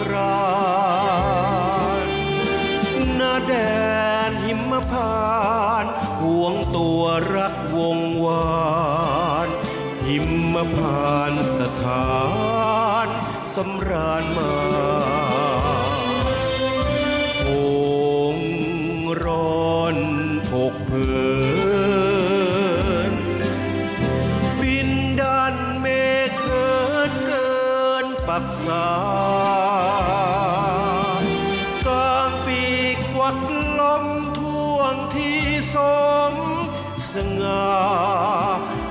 กรานนาแดนหิมพานห่วงตัวรักวงวานหิมพานสถานสำราญมา สง่า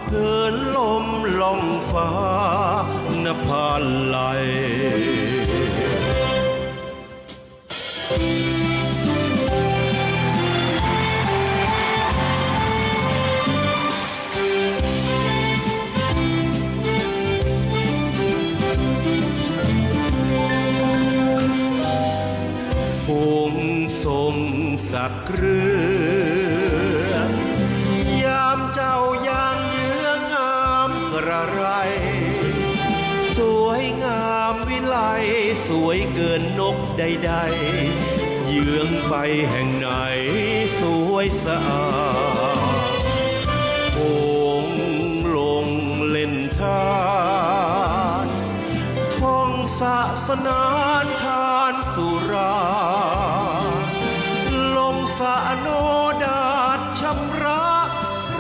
เกินลมล่องฟ้านภาลัยพงทรงสักเรือามวิไลสวยเกินนกใดๆ เยื้องไปแห่งไหนสวยสะอาดโองลงเล่นทานท่องสะสนานทานสุราลงสะโนดาดชำระ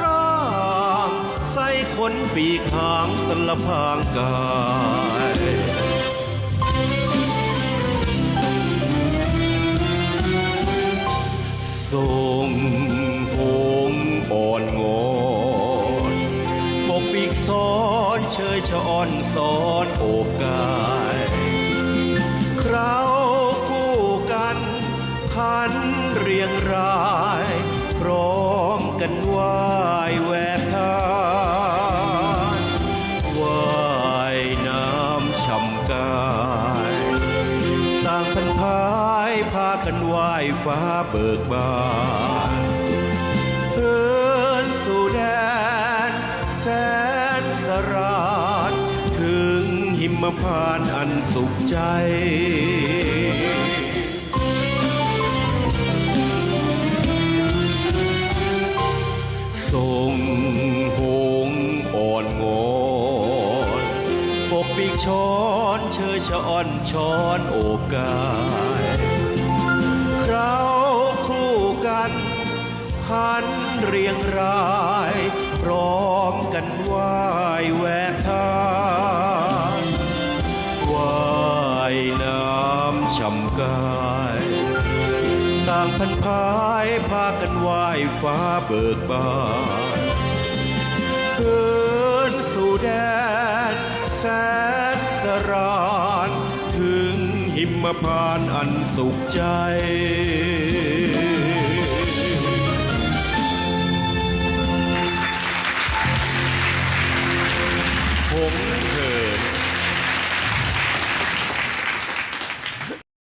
ร่างใส่ขนปีกหางสลพางกาย ทรงหงอ่อนงอนปกปิกซ้อนเชยชะอ่อนซ้อนโอบกายคราวคู่กันพันเรียงรา นไหว้ฟ้าเบิกบานเอินสู่แดนแสนสราญถึงหิมพานอันสุขใจทรงหงอ่อนงอนปกปีกช้อนเชยชะอ่อนช้อนโอบกาย คราคู่กันหันเรียงรายพร้อมกันไหวแหวกทานว่ายน้ำช่ำกายต่างพันพายพากันไหวฟ้าเบิกบานเดินสู่แดนแสนสราน ถึงหิมพานต์อันสุขใจ performance.